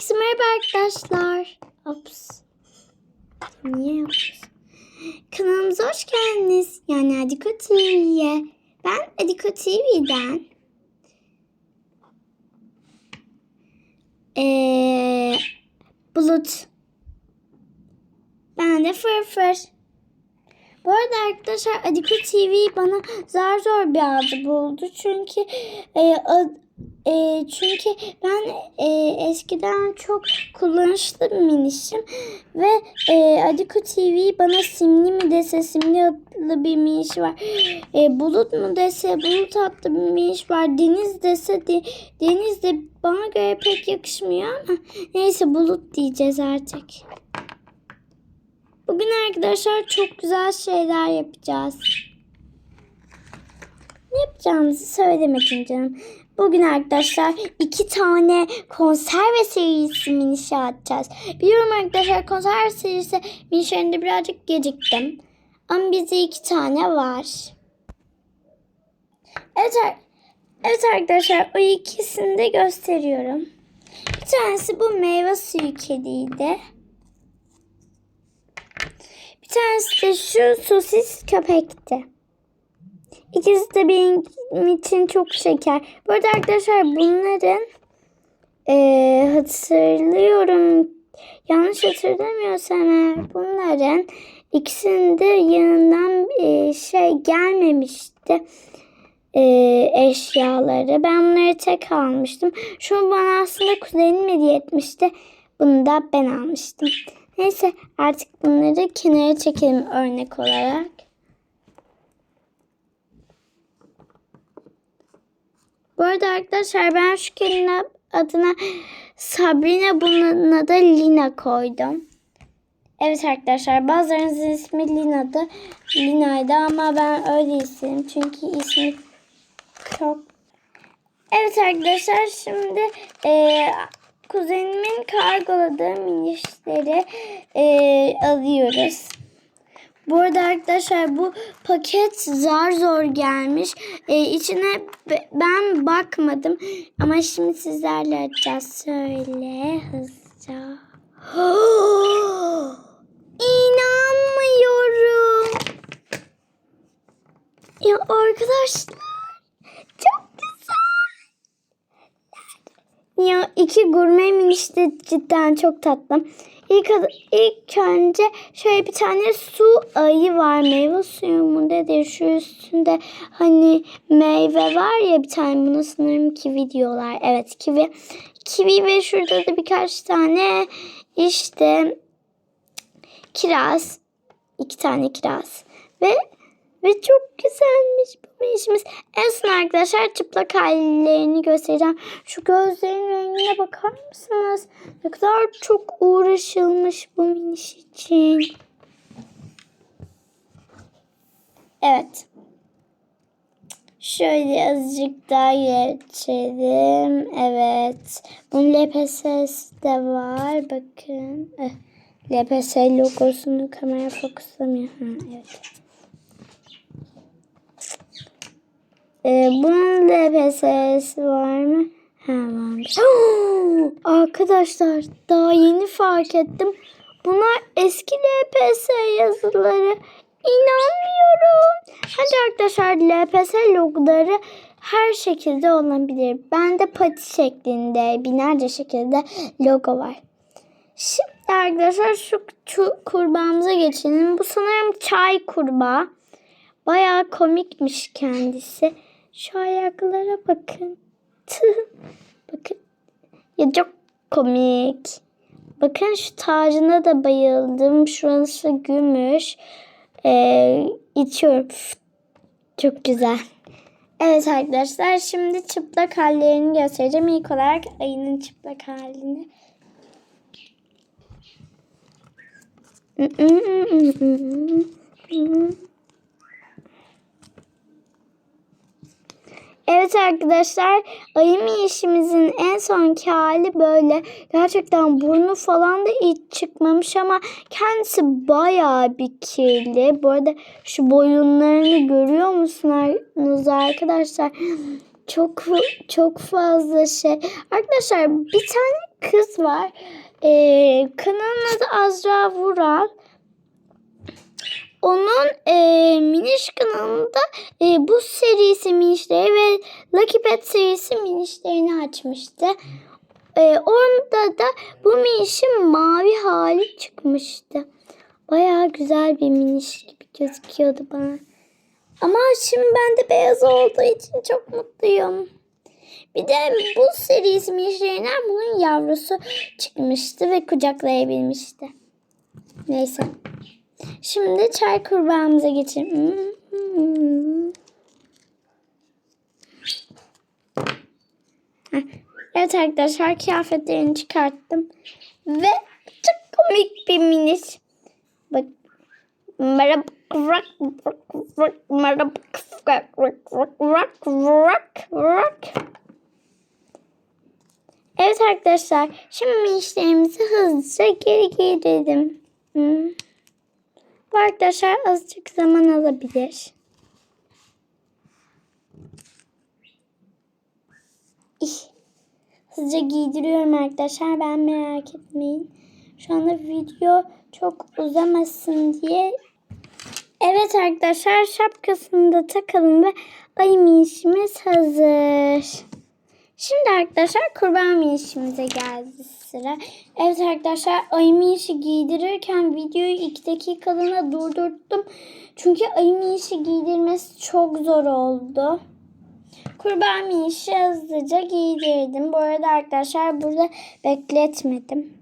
Herkese merhaba arkadaşlar. Ops. Niye yapıyorsun? Kanalımıza hoş geldiniz. Yani Adiko TV'ye. Ben Adiko TV'den. Ee, Bulut. Ben de Fırfır. Bu arada arkadaşlar Adiko TV bana zar zor bir adı buldu. Çünkü e, ad- e, çünkü ben e, eskiden çok kullanışlı bir minişim ve e, Adiko TV bana simli mi dese simli adlı bir miniş var. E, bulut mu dese bulut adlı bir miniş var. Deniz dese de, deniz de bana göre pek yakışmıyor ama neyse bulut diyeceğiz artık. Bugün arkadaşlar çok güzel şeyler yapacağız. Ne yapacağımızı söylemedim canım. Bugün arkadaşlar iki tane konserve serisi minişi atacağız. Biliyorum arkadaşlar konserve serisi minişlerinde birazcık geciktim. Ama bizde iki tane var. Evet, evet arkadaşlar o ikisini de gösteriyorum. Bir tanesi bu meyve suyu kediydi. Bir tanesi de şu sosis köpekti. İkisi de benim için çok şeker. Bu arada arkadaşlar bunların eee, hatırlıyorum. Yanlış hatırlamıyorsam eğer bunların ikisinin de yanından eee, şey gelmemişti. eee, eşyaları. Ben bunları tek almıştım. Şu bana aslında kuzenim hediye etmişti. Bunu da ben almıştım. Neyse artık bunları kenara çekelim örnek olarak. Bu arada arkadaşlar ben şu kelime adına Sabrina bunun adı Lina koydum. Evet arkadaşlar bazılarınızın ismi Lina'dı. Lina'ydı ama ben öyle istedim. Çünkü ismi çok... Evet arkadaşlar şimdi eee kuzenimin kargoladığı minişleri eee, alıyoruz. Bu arada arkadaşlar bu paket zar zor gelmiş. Ee, içine be- ben bakmadım. Ama şimdi sizlerle açacağız. Şöyle hızlıca. İnanmıyorum. Ya arkadaşlar çok güzel. Ya iki gurme de cidden çok tatlı. İlk, ilk önce şöyle bir tane su ayı var. Meyve suyu mu dedi. Şu üstünde hani meyve var ya bir tane. Bunu sanırım kivi diyorlar. Evet kivi. Kivi ve şurada da birkaç tane işte kiraz. iki tane kiraz. Ve ve çok güzelmiş bu minişimiz. En son arkadaşlar çıplak hallerini göstereceğim. Şu gözlerin rengine bakar mısınız? Ne kadar çok uğraşılmış bu miniş için. Evet. Şöyle azıcık daha geçelim. Evet. Bunun LPS'si de var. Bakın. Eh, LPS logosunu kamera fokuslamıyor. Ha, evet. Ee, bunun LPS'si var mı? Ha. Arkadaşlar daha yeni fark ettim. Bunlar eski LPS yazıları. İnanmıyorum. Hadi arkadaşlar LPS logoları her şekilde olabilir. Bende pati şeklinde binlerce şekilde logo var. Şimdi arkadaşlar şu, şu kurbağamıza geçelim. Bu sanırım çay kurbağa. Bayağı komikmiş kendisi. Şu ayaklara bakın. Bakın. Ya çok komik. Bakın şu tacına da bayıldım. Şurası gümüş. Ee, içiyorum. Çok güzel. Evet arkadaşlar şimdi çıplak hallerini göstereceğim. İlk olarak ayının çıplak halini. Evet arkadaşlar ayı işimizin en sonki hali böyle. Gerçekten burnu falan da hiç çıkmamış ama kendisi bayağı bir kirli. Bu arada şu boyunlarını görüyor musunuz arkadaşlar? çok çok fazla şey. Arkadaşlar bir tane kız var. Ee, kanalın adı Azra Vural. Onun e, Miniş kanalında e, bu serisi Minişleri ve Lucky Pet serisi Minişlerini açmıştı. E, orada da bu Miniş'in mavi hali çıkmıştı. Bayağı güzel bir Miniş gibi gözüküyordu bana. Ama şimdi bende beyaz olduğu için çok mutluyum. Bir de bu serisi Minişlerinden bunun yavrusu çıkmıştı ve kucaklayabilmişti. Neyse. Şimdi çay kurbağamıza geçelim. Evet arkadaşlar kıyafetlerini çıkarttım. Ve çok komik bir miniş. Bak. Merhaba. Rock, rock, rock, merhaba. Rock, rock, rock, rock, rock. Evet arkadaşlar. Şimdi minişlerimizi hızlıca geri giydirdim. Hmm. Arkadaşlar azıcık zaman alabilir. İh. Hızlıca giydiriyorum arkadaşlar. Ben merak etmeyin. Şu anda video çok uzamasın diye. Evet arkadaşlar şapkasını da takalım ve ay minişimiz hazır. Şimdi arkadaşlar kurban minişimize geldi sıra. Evet arkadaşlar ayı minişi giydirirken videoyu 2 dakikalığına durdurttum. Çünkü ayı minişi giydirmesi çok zor oldu. Kurban minişi hızlıca giydirdim. Bu arada arkadaşlar burada bekletmedim.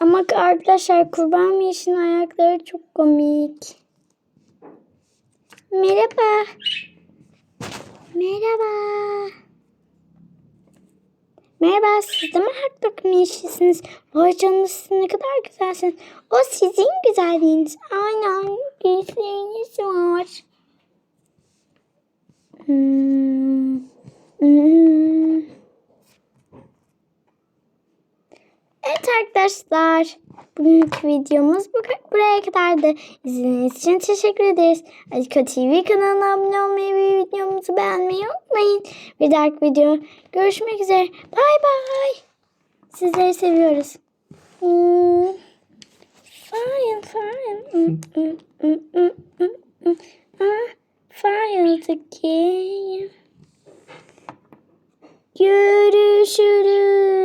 Ama arkadaşlar kurban minişin ayakları çok komik. Merhaba. Merhaba. Merhaba siz de mi haklık minişisiniz? Vay canına siz ne kadar güzelsiniz. O sizin güzelliğiniz. Aynen gözleriniz var. Hmm. Hmm. Evet arkadaşlar. Bugünkü videomuz bu buraya kadardı. İzlediğiniz için teşekkür ederiz. Alika TV kanalına abone olmayı ve videomuzu beğenmeyi unutmayın. Bir dahaki video görüşmek üzere. Bay bay. Sizleri seviyoruz. Hmm. Fine, fine. Hmm, hmm, hmm, Görüşürüz.